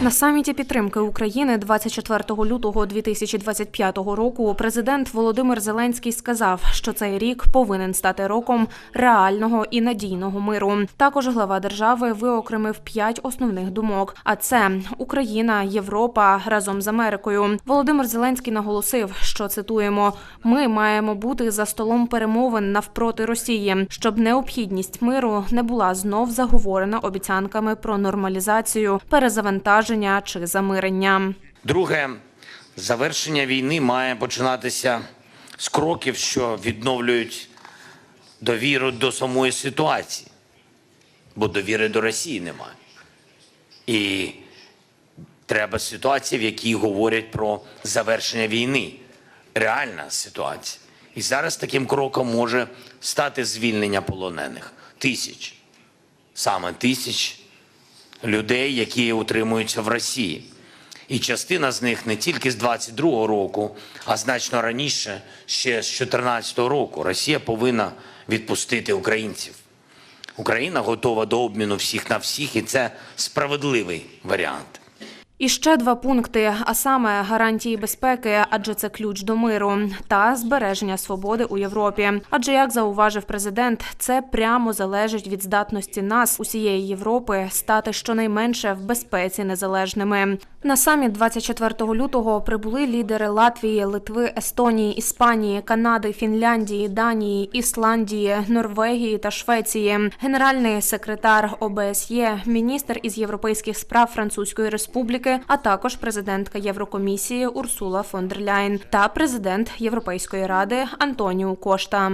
На саміті підтримки України 24 лютого 2025 року президент Володимир Зеленський сказав, що цей рік повинен стати роком реального і надійного миру. Також глава держави виокремив п'ять основних думок: а це Україна, Європа разом з Америкою. Володимир Зеленський наголосив, що цитуємо: ми маємо бути за столом перемовин навпроти Росії, щоб необхідність миру не була знов заговорена обіцянками про нормалізацію, перезавантаження чи замирення. Друге, завершення війни має починатися з кроків, що відновлюють довіру до самої ситуації, бо довіри до Росії немає. І треба ситуація, в якій говорять про завершення війни. Реальна ситуація. І зараз таким кроком може стати звільнення полонених тисяч, саме тисяч людей, які утримуються в Росії. І частина з них не тільки з 22-го року, а значно раніше, ще з 14-го року. Росія повинна відпустити українців. Україна готова до обміну всіх на всіх, і це справедливий варіант. І ще два пункти: а саме гарантії безпеки, адже це ключ до миру, та збереження свободи у Європі. Адже як зауважив президент, це прямо залежить від здатності нас, усієї Європи, стати щонайменше в безпеці незалежними. На саміт 24 лютого прибули лідери Латвії, Литви, Естонії, Іспанії, Канади, Фінляндії, Данії, Ісландії, Норвегії та Швеції. Генеральний секретар ОБСЄ, міністр із європейських справ Французької Республіки, а також президентка Єврокомісії Урсула фон дер Ляйн та президент Європейської ради Антоніу Кошта.